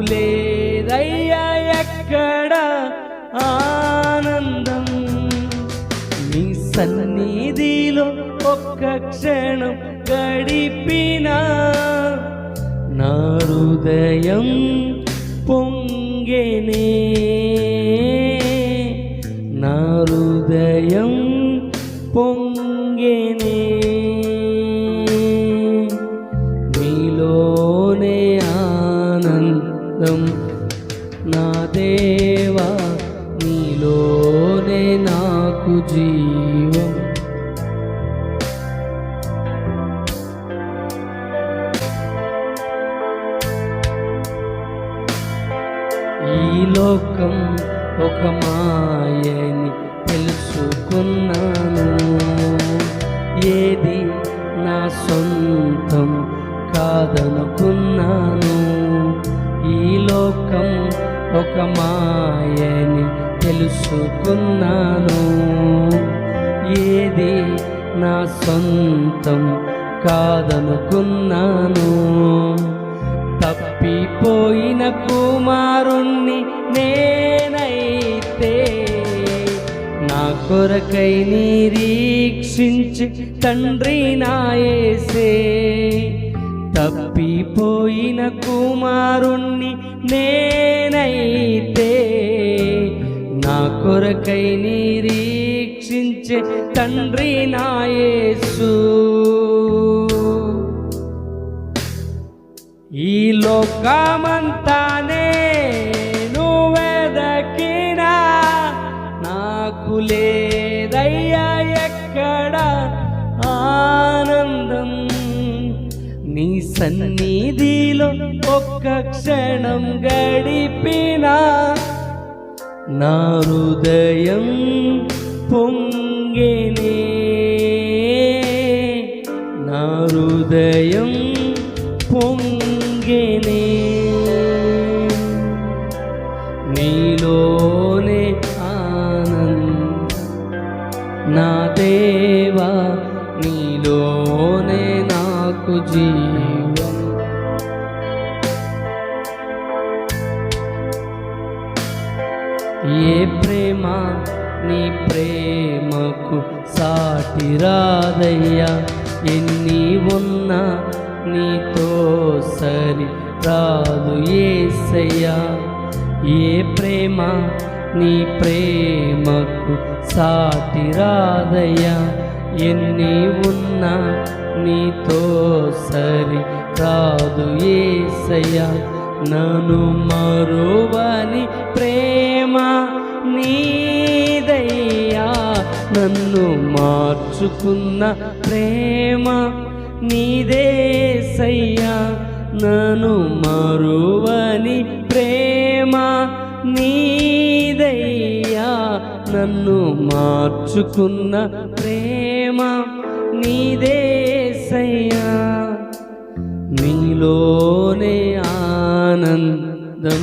లేదయ్యా ఎక్కడ ఆనందం? నీ సన్నిధిలో ఒక్క క్షణం గడిపినా నా హృదయం పొంగెనే. నా హృదయం పొంగెనే. నీలోనే ఆనందం. నా దేవా నీలోనే నాకు జీవం. ఈ లోకం ఒక మాయని తెలుసుకున్నాను. ఏది నా సొంతం కాదనుకున్నాను లోకం ఒక మాయని తెలుసుకున్నాను. ఏది నా సొంతం కాదనుకున్నాను. తప్పిపోయిన కుమారుణ్ణి నేనైతే నా కొరకై నిరీక్షించి తండ్రి నాయసే తప్పిపోయిన కుమారుణ్ణి నేనైతే నా కొరకై నిరీక్షించే తండ్రి నాయసు ఈ లోకమంతానే నువ్వెదకినా నాకు లేదయ్యా సన్నిధిలో ఒక్క క్షణం గడిపినా నా హృదయం పొంగినే. నా హృదయం పొంగినే. నీలోనే ఆనంద నా దేవా నీలోనే నాకు జీవం ఏ ప్రేమ నీ ప్రేమకు సాటి రాదయ్యా? ఎన్ని ఉన్నా నీతో సరి రాదు ఏసయ్యా. ఏ ప్రేమ నీ ప్రేమకు సాటి రాదయ్యా? ఎన్ని ఉన్నా నీతో సరి రాదు ఏసయ్యా. నన్ను మరువని ప్రేమ నీదయ్యా నన్ను మార్చుకున్న ప్రేమ నీదేసయ్యా నన్ను మరువని ప్రేమ నీదయ్యా నన్ను మార్చుకున్న ప్రేమ నీదేసయ్యా నీలోనే ఆనందం